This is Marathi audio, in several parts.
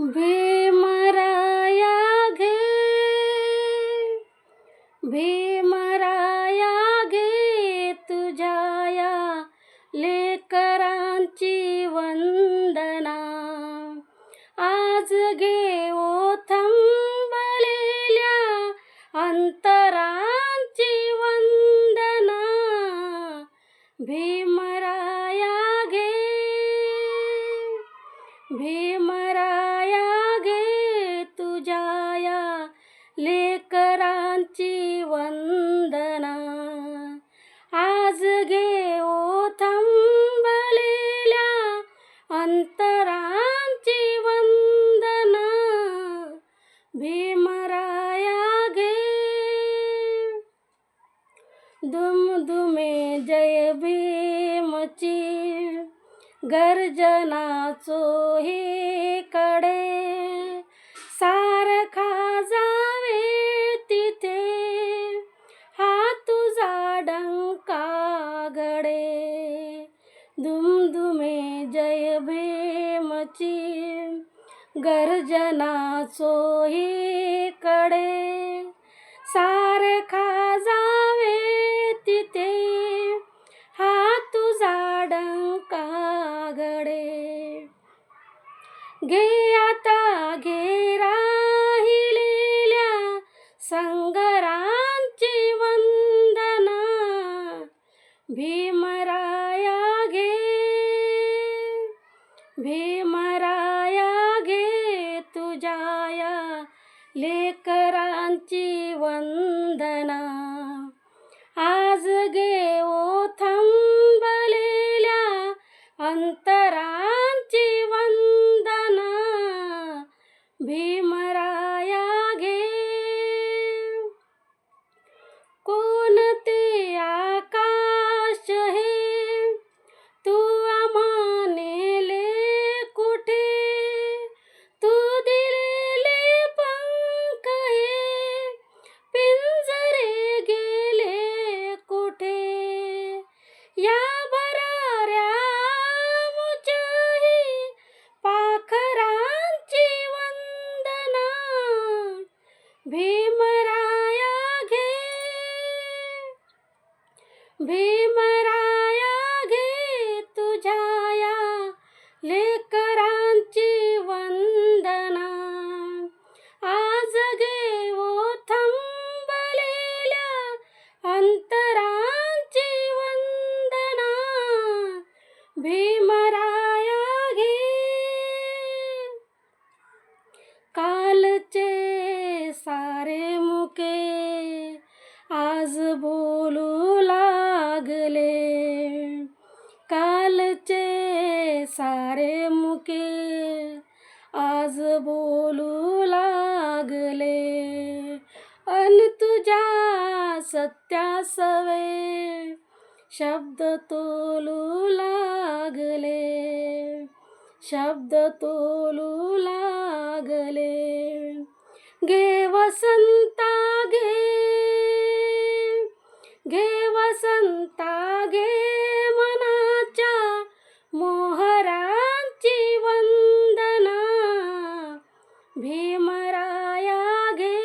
भीमराया घे भीमराया घे तुझ्या लेकरांची वंदना. आज घे ओ लेकरांची वंदना. आज घे थांबलेल्या अंतरांची वंदना. भीमराया घे. दुमदुमे जय भीमची. गर्जनाचो हे कडे. गर्जनाचो कडे. सारखा जावे तिथे हा तुझा डंकागडे घे आता घे राहिलेल्या संगरांची वंदना. भीमा कालचे सारे मुके आज बोलू लागले. कालचे सारे मुके आज बोलू लागले. अन तुझ्या सत्यासवे शब्द तोलू लागले. शब्द तोलू लागले घे वसंता घे। घे वसंता घे मनाच्या मोहरांची वंदना। भीमराया घे।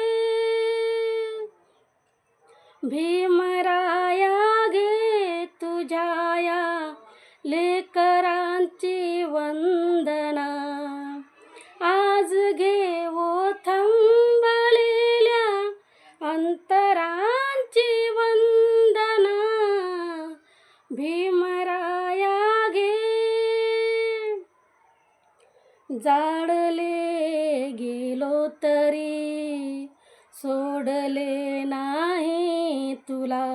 भीमराया घे तुझ्या लेकरांची वंदना। जाडले गेलो तरी सोडले नाही तुला.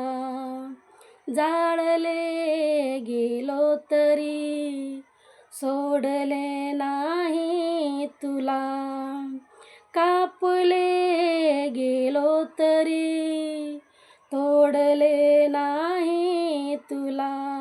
जाळले गेलो तरी सोडले नाही तुला. कापले गेलो तरी तोडले नाही तुला.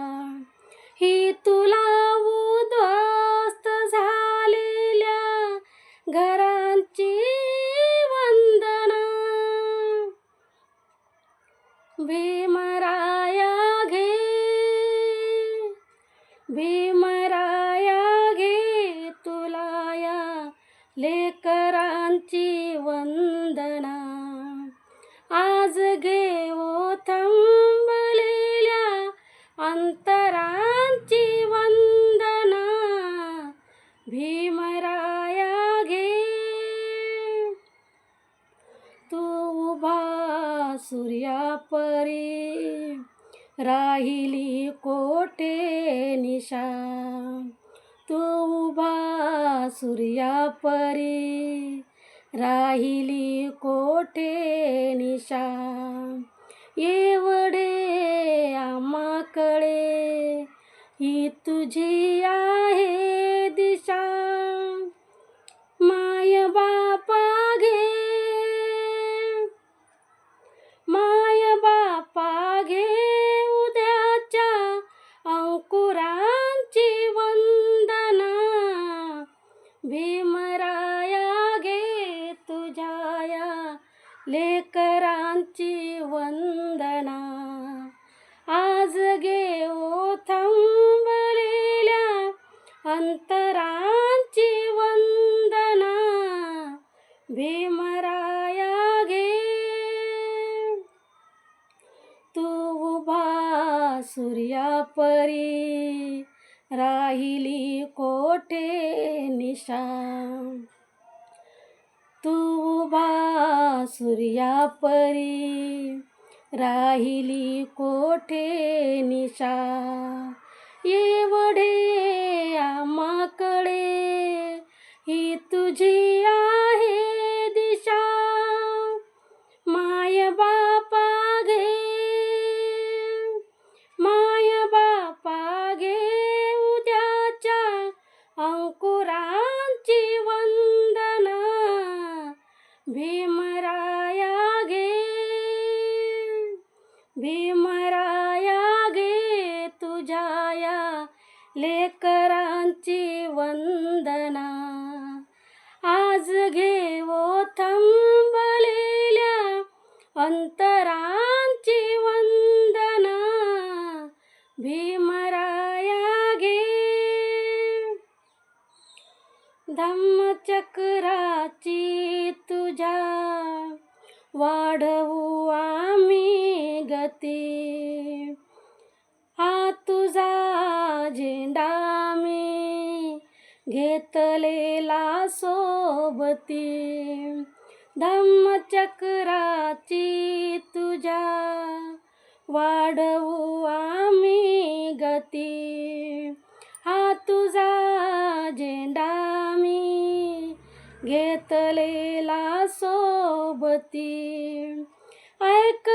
भीमराया घे तू उभा सूर्यापरी राहिली कोठे निशा? तू उभा सूर्यापरी राहिली कोठे निशा? एवढे आम्हाकडे ही तुझी आहे दिशा. माय बापा घे माय बापा घे उद्याच्या अंकुरांची वंदना. भीमराया घे तुझ्या लेकरांची वंदना. सूर्यापरी राहिली कोठे निशा तू उभा सूर्यापरी राहिली कोठे निशा एवढे आम्हाकडे ही तुझी आ तुझ्या लेकरांची वंदना. आज घेवो थांबलेल्या अंतरांची वंदना. भीमराया घे. धम्मचक्राची तुझ्या वाढवू आम्ही गती. घेतलेला सोबती. धम्मचक्राची तुझ्या वाढवू आम्ही गती. हा तुझा झेंडा मी घेतलेला सोबती. ऐक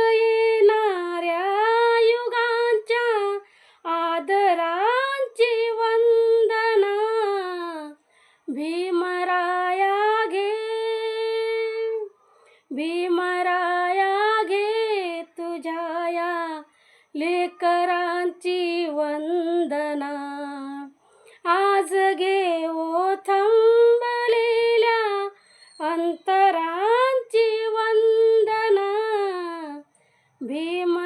अंतरांची वंदना भीम